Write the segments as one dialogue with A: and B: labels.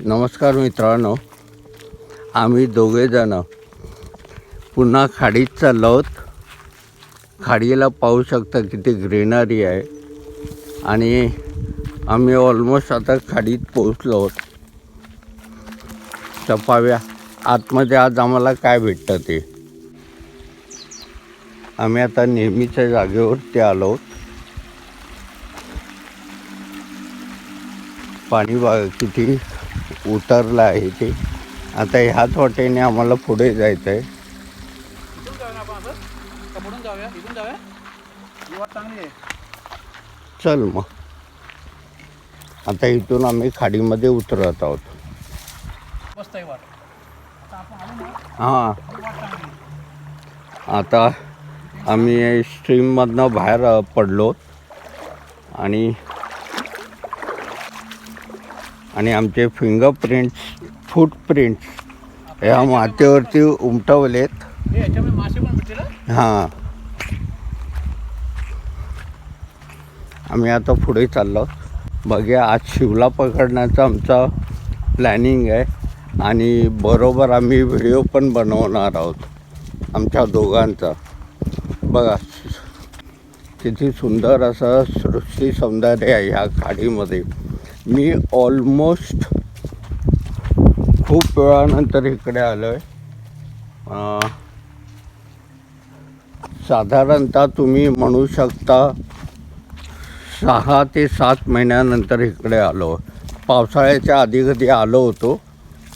A: नमस्कार मित्रांनो. आम्ही दोघेजणं पुन्हा खाडीत चाललो आहोत. खाडीला पाहू शकता किती ग्रीनरी आहे. आणि आम्ही ऑलमोस्ट आता खाडीत पोहोचलो आहोत. चपाव्या आतमध्ये आज आम्हाला काय भेटतं ते. आम्ही आता नेहमीच्या जागेवरती आलो आहोत. पाणी बा किती उतरलं आहे ते. आता ह्याच वाटेने आम्हाला पुढे जायचं आहे चल मग. आता इथून आम्ही खाडीमध्ये उतरत आहोत.
B: आता
A: हां. आता आम्ही स्ट्रीममधनं बाहेर पडलो. आणि आणि आमचे फिंगरप्रिंट्स फूटप्रिंट्स ह्या मातेवरती उमटवलेत.
B: हां.
A: आम्ही आता पुढे चाललो. बघ्या आज शिवला पकडण्याचा आमचा प्लॅनिंग आहे आणि बरोबर आम्ही व्हिडिओ पण बनवणार आहोत आमच्या दोघांचा. बघा किती सुंदर असं सृष्टी सौंदर्य आहे ह्या खाडीमध्ये. मी ऑलमोस्ट खूप वेळानंतर इकडे आलो आहे साधारणतः तुम्ही म्हणू शकता सहा ते सात महिन्यानंतर इकडे आलो. पावसाळ्याच्या आधी कधी आलो होतो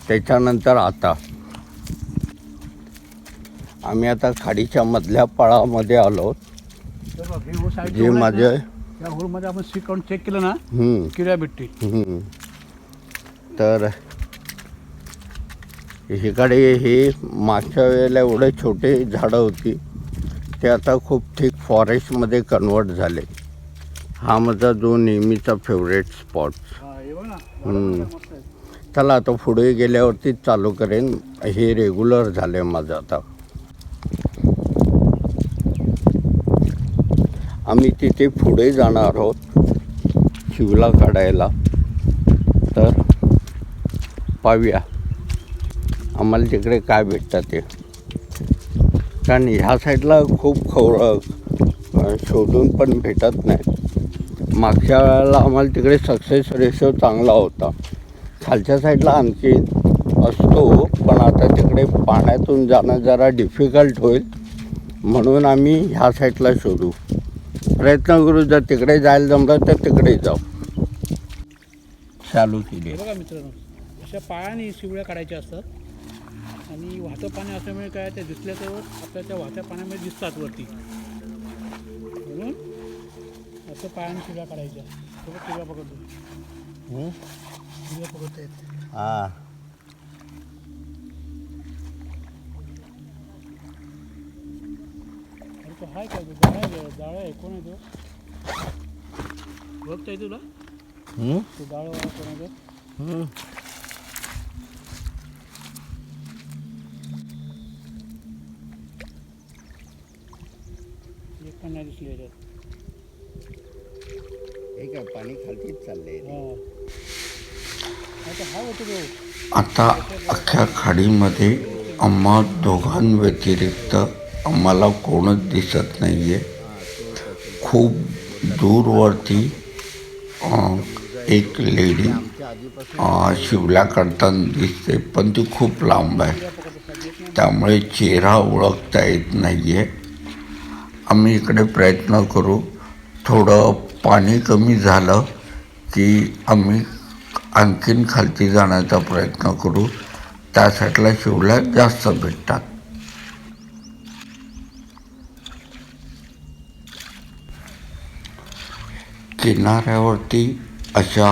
A: त्याच्यानंतर आता. आम्ही आता खाडीच्या मधल्या पळामध्ये आलो. जे माझे
B: या होलमध्ये आपण काढून चेक केलं ना
A: हम्म,
B: किड्या भेटतील
A: हम्म. तर इकडे हे मागच्या वेळेला एवढे छोटे झाडं होती ते आता खूप थिक फॉरेस्टमध्ये कन्वर्ट झाले. हा माझा जो नेहमीचा फेवरेट स्पॉट
B: हा, हे बघ ना.
A: हम्म.
B: मस्त आहे.
A: चला आता पुढे गेल्यावरतीच चालू करेन. हे रेग्युलर झालं माझं आता. आम्ही तिथे पुढे जाणार आहोत शिवला काढायला. तर पाहूया. आम्हाला तिकडे काय भेटतं ते. कारण ह्या साईडला खूप खवर शोधून पण भेटत नाहीत. मागच्या वेळेला आम्हाला तिकडे सक्सेस रेशो चांगला होता. खालच्या साईडला आणखी असतो पण आता तिकडे पाण्यातून जाणं जरा डिफिकल्ट होईल. म्हणून आम्ही ह्या साईडला शोधू. प्रयत्न करू जर तिकडे जायला जमलं तर तिकडे जाऊ. चालू केली.
B: बघा मित्रांनो अशा पायाने शिवळ्या काढायच्या असतात. आणि वाहतं पाणी असल्यामुळे काय ते दिसल्या तर आपल्या त्या वाहत्या पाण्यामध्ये दिसतात वरती. म्हणून असं पायाने शिवळ्या काढायच्या. थोडं शिवळ्या पकडतो? शिवळ्या पकडता येत.
A: हां.
B: तो हाय काय तो जाळ्या आहे, जाळ्या आहे. कोण आहे तो? बघता तुला?
A: हं?
B: तो जाळं वाळा कोण आहे तो?
A: हं.
B: एक पण नाही दिसली याच्यात
A: हे काय पाणी खालतीच चाललंय
B: हां. आता हा होतो तो.
C: आता अख्ख्या खाडीमध्ये आम्हा दोघांव्यतिरिक्त आम्हाला कोणच दिसत नाही आहे खूप दूरवरती एक लेडी शिवला करताना दिसते पण ती खूप लांब आहे. त्यामुळे चेहरा ओळखता येत नाही आहे आम्ही इकडे प्रयत्न करू. थोडं पाणी कमी झालं की आम्ही आणखीन खालती जाण्याचा प्रयत्न करू. त्या साईडला शिवल्या जास्त भेटतात. किनाऱ्यावरती अशा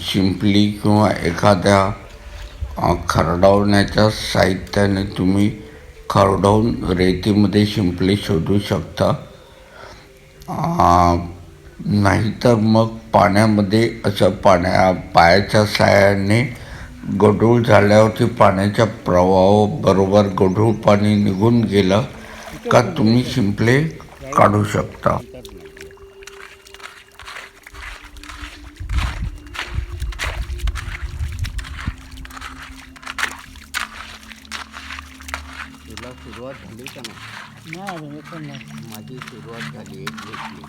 C: शिंपली किंवा एखाद्या खरडावण्याच्या खरडवण्याच्या साहित्याने तुम्ही खरडवून रेतीमध्ये शिंपली शोधू शकता. नाहीतर मग पाण्यामध्ये असं पाण्या पायाच्या साह्याने गढूळ झाल्यावरती पाण्याच्या प्रवाहाबरोबर गढूळ पाणी निघून गेलं का तुम्ही शिंपले काढू शकता
A: सुरुवात झाली का नाही
B: नाही अजून एक पण नाही
A: माझी सुरुवात झाली एक घेतली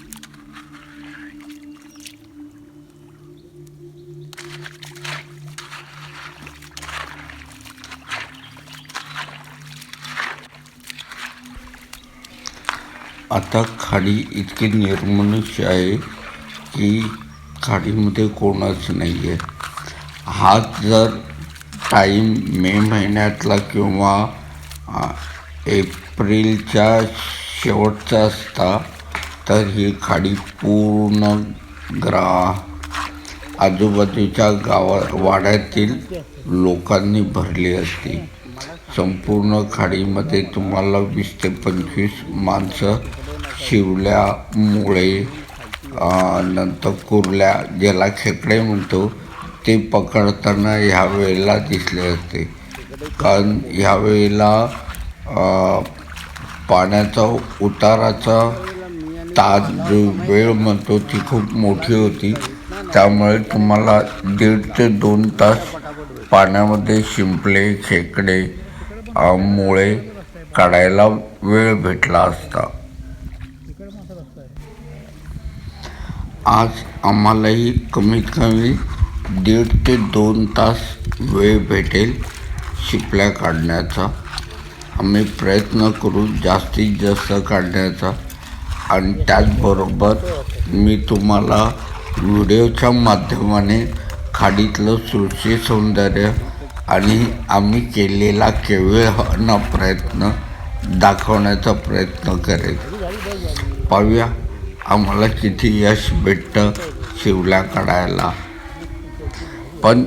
C: आता खाडी इतकी निर्मनुष्य आहे की खाडीमध्ये कोणच नाही आहे हा जर टाईम मे महिन्यातला किंवा एप्रिलच्या शेवटचा असता तर ही खाडी पूर्ण ग्रा आजूबाजूच्या गावा वाड्यातील लोकांनी भरली असती. संपूर्ण खाडीमध्ये तुम्हाला वीस ते पंचवीस माणसं शिवल्या मुळे नंतर कुर्ल्या ज्याला खेकडे म्हणतो ते पकडताना ह्या वेळेला दिसले असते. कारण ह्या वेळेला पाण्याचा उताराचा तास जो वेळ म्हणतो ती खूप मोठी होती. त्यामुळे तुम्हाला दीड ते दोन तास पाण्यामध्ये शिंपले खेकडे मुळे काढायला वेळ भेटला असता. आज आम्हालाही कमीत कमी दीड ते दोन तास वेळ भेटेल शिपल्या काढण्याचा. आम्ही प्रयत्न करू जास्तीत जास्त काढण्याचा. आणि त्याचबरोबर मी तुम्हाला व्हिडिओच्या माध्यमाने खाडीतलं सृष्टी सौंदर्य आणि आम्ही केलेला केविळपणा प्रयत्न दाखवण्याचा प्रयत्न करेल. पाहूया आम्हाला किती यश भेटतं शिवल्या काढायला. पण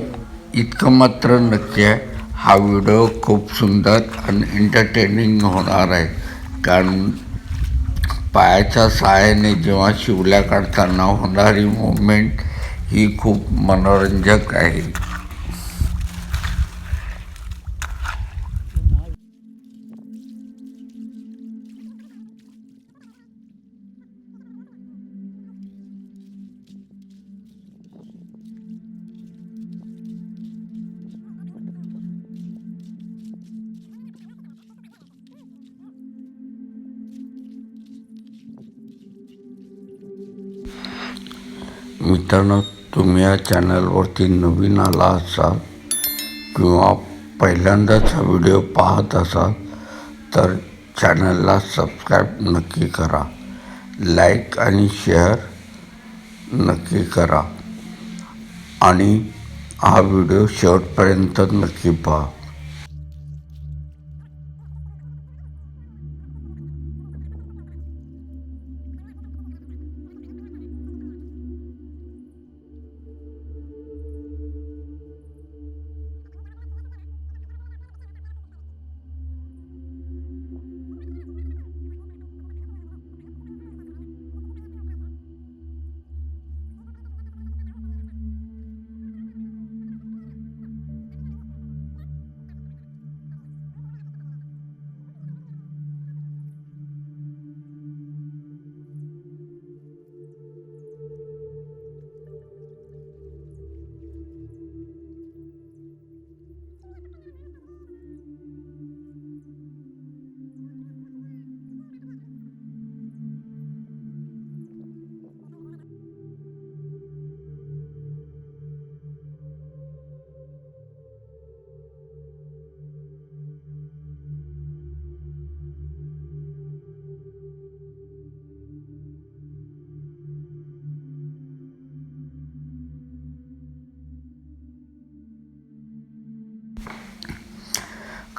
C: इतकं मात्र नक्की आहे हा व्हिडिओ खूप सुंदर आणि एंटरटेनिंग होणार आहे. कारण पायाच्या सहाय्याने जेव्हा शिवल्या काढताना होणारी मुवमेंट ही खूप मनोरंजक आहे. मित्रांनो तुम्ही या चॅनलवरती नवीन आला असाल किंवा पहिल्यांदाच हा व्हिडिओ पाहत असाल तर चॅनलला सबस्क्राईब नक्की करा. लाईक आणि शेअर नक्की करा. आणि हा व्हिडिओ शेवटपर्यंत नक्की पहा.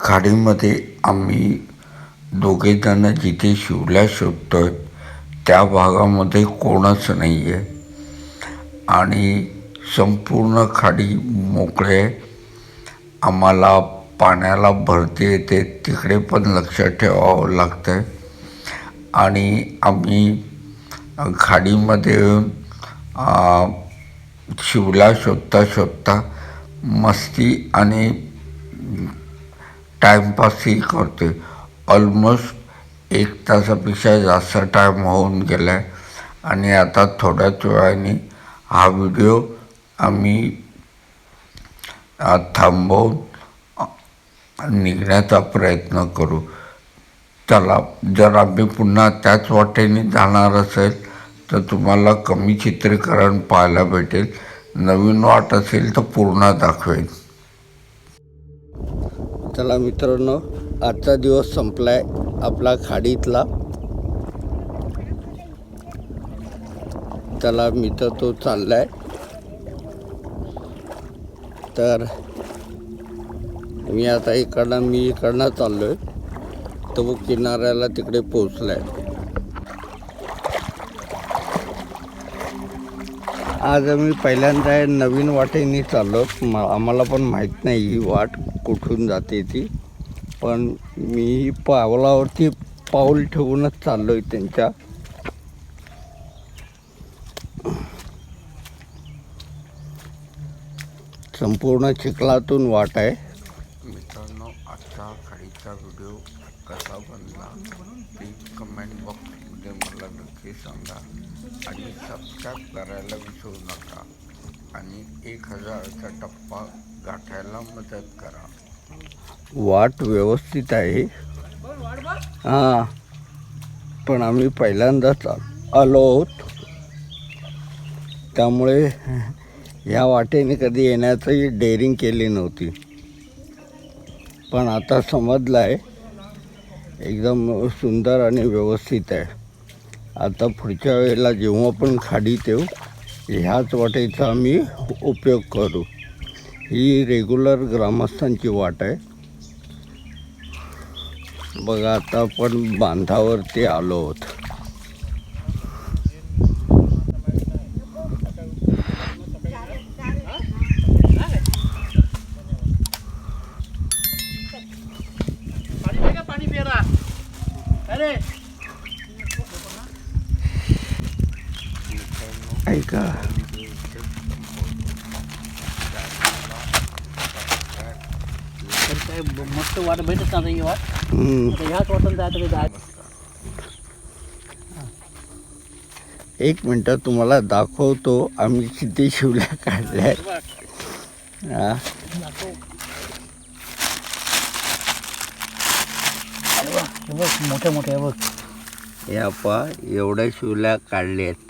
C: खाडीमध्ये आम्ही दोघेजणं जिथे शिवल्या आहे त्या भागामध्ये कोणच नाही आहे आणि संपूर्ण खाडी मोकळे आहे. आम्हाला पाण्याला भरती येते तिकडे पण लक्ष ठेवावं लागतं आहे आणि आम्ही खाडीमध्ये येऊन शिवला शोधता शोधता मस्ती आणि टाईमपासही करते ऑलमोस्ट एक तासापेक्षा जास्त टाईम होऊन गेला आहे आणि आता थोड्याच वेळाने हा व्हिडिओ आम्ही थांबवून निघण्याचा प्रयत्न करू. चला जर आम्ही पुन्हा त्याच वाटेने जाणार असेल तर तुम्हाला कमी चित्रीकरण पाहायला भेटेल. नवीन वाट असेल तर पूर्ण दाखवेन.
A: चला मित्रांनो आजचा दिवस संपलाय आपला खाडीतला. चला मित्र तो चाललाय. तर मी आता इकडनं मी इकडनं चाललोय. तो किनाऱ्याला तिकडे पोचलाय आज आम्ही पहिल्यांदा नवीन वाटेने चाललो. म आम्हाला पण माहीत नाही ही वाट कुठून जाते ती. पण मी पावलावरती पाऊल ठेवूनच चाललो आहे त्यांच्या. संपूर्ण चिखलातून वाट आहे.
C: मित्रांनो आजचा खाडीचा व्हिडिओ कसा बनला प्लीज कमेंट बॉक्समध्ये मला नक्की सांगा. आणि सबस्क्राईब करायला विसरू नका. आणि एक हजाराचा टप्पा गाठायला मदत करा.
A: वाट व्यवस्थित आहे. हां. पण आम्ही पहिल्यांदाच आलो आहोत. त्यामुळे ह्या वाटेने कधी येण्याचंही डेअरिंग केली नव्हती. पण आता समजलं आहे एकदम सुंदर आणि व्यवस्थित आहे. आता पुढच्या वेळेला जेव्हा पण खाडी येऊ ह्याच वाटेचा आम्ही उपयोग करू. ही रेग्युलर ग्रामस्थांची वाट आहे. बघा आता आपण बांधावरती आलो आहोत
B: पाणी पे का पाणी पेरा अरे
A: ऐका
B: तर काय ब- मस्त वाट भेटत ना ही वाट. आता ह्याच वाटून जायचं काही जायचं.
A: एक मिनटं तुम्हाला दाखवतो आम्ही किती शिवल्या काढल्या. हा.
B: हे बघ, हे बघ मोठे मोठे हे बघ.
A: या पा एवढ्या शिवल्या काढल्या आहेत